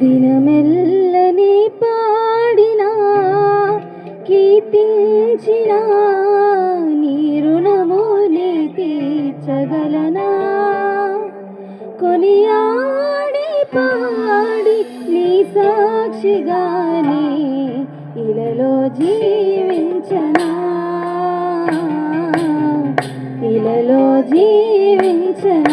దినమెల్లని పాడినా కీర్తించిన నీ తీర్చగలనా? కొనియాడి పాడి నీ సాక్షిగానే ఇలలో జీవించనా? ఇలలో జీవించనా?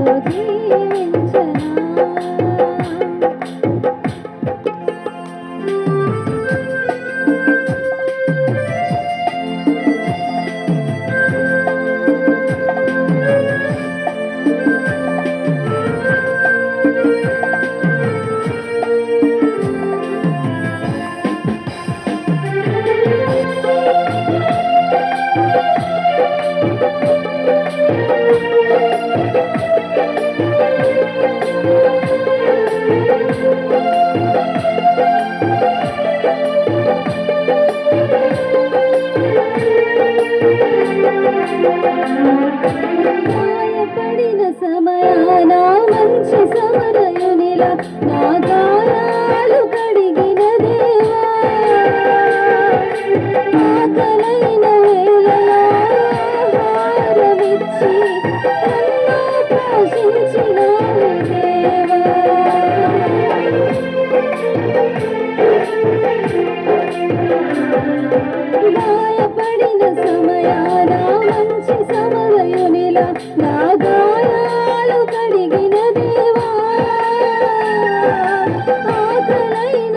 ఇలలో గాయపడిన సమయాన మంచి సమరయునిలా నా గాయాలు కడిగిన దేవా. ఆకలైన వేళలా నన్ను పోషించినావు దేవా. గాయపడిన సమయా సమరయునిలా కడిగిన దేవా ఆకలైన